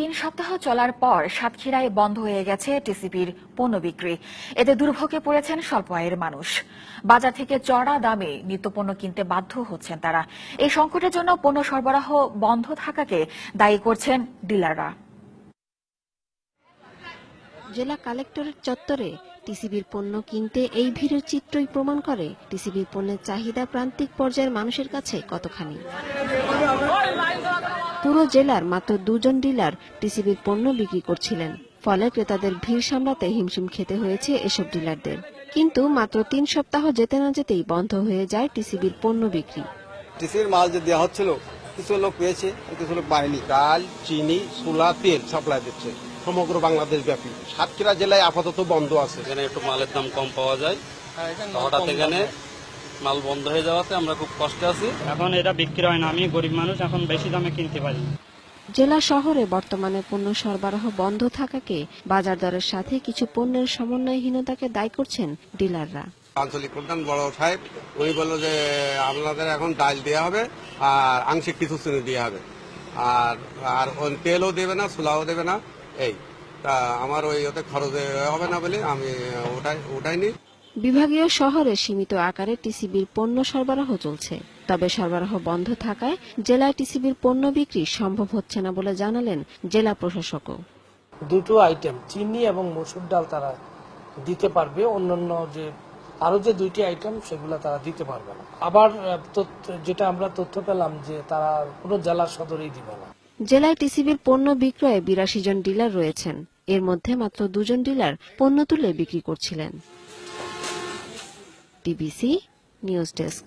তিন সপ্তাহ চলার পর সাতক্ষীরায় বন্ধ হয়ে গেছে টিসিবির পণ্য বিক্রি। এতে দুর্ভোগে পড়েছেন স্বল্প আয়ের মানুষ। বাজার থেকে চড়া দামে নিত্যপণ্য কিনতে বাধ্য হচ্ছেন তারা। এই সংকটের জন্য পণ্য সরবরাহ বন্ধ থাকাকে দায়ী করছেন ডিলাররা। জেলা কালেক্টরেট চত্বরে টিসিবির পণ্য কিনতে এই ভিড়ের চিত্রই প্রমাণ করে টিসিবির পণ্যের চাহিদা প্রান্তিক পর্যায়ের মানুষের কাছে কতখানি। পুরো জেলার মাত্র দুজন ডিলার টিসিবির পণ্য বিক্রি করছিলেন। ফলে ক্রেতাদের ভিড় সামলাতে হিমশিম খেতে হয়েছে এসব ডিলারদের। কিন্তু মাত্র তিন সপ্তাহ যেতে না যেতেই বন্ধ হয়ে যায় টিসিবির পণ্য বিক্রি। টিসির মাল যে দেওয়া হচ্ছিল কিছু লোক পেয়েছে কিছু লোক পায়নি। ডাল চিনি সুলা তেল সাপ্লাই দিচ্ছে। সমগ্র বাংলাদেশ ব্যাপী। সাতক্ষীরা জেলায় আপাতত বন্ধ আছে। এখানে একটু মালের দাম কম পাওয়া যায়। হঠাৎ এখানে মাল বন্ধ হয়ে যাওয়াতে আমরা খুব কষ্টে আছি। এখন এটা বিক্রি হয় না। আমি গরিব মানুষ এখন বেশি দামে কিনতে পারি। জেলা শহরে বর্তমানে পণ্য সরবরাহ বন্ধ থাকাকে বাজার দরের সাথে কিছু পণ্যের সমন্বয়হীনতাকে দায়ী করছেন ডিলাররা। আঞ্চলিক প্রধান বড় সাহেব উনি বলল যে আপনাদের এখন ডাল দেওয়া হবে আর আংশিক কিছু চিনি দেওয়া হবে। আর আর ওই তেলও দেবে না ছোলাও দেবে না। এই তা আমার ওই ওতে খরচ হবে না বলে আমি ওটাই ওটাইনি বিভাগীয় শহরে সীমিত আকারে টিসিবির পণ্য সরবরাহ চলছে। তবে সরবরাহ বন্ধ থাকায় জেলায় টিসিবির পণ্য বিক্রি সম্ভব হচ্ছে না বলে জানালেন জেলা প্রশাসকও। দুটো আইটেম চিনি এবং মসুর ডাল তারা দিতে পারবে। অন্যান্য যে আরও যে দুইটি আইটেম সেগুলো তারা দিতে পারবে না। আবার যেটা আমরা তথ্য পেলাম যে তারা কোনো জেলা সদরেই দিবে না। জেলায় টিসিবির পণ্য বিক্রয়ে বিরাশি জন ডিলার রয়েছেন। এর মধ্যে মাত্র দুজন ডিলার পণ্য তুলে বিক্রি করছিলেন। DBC news desk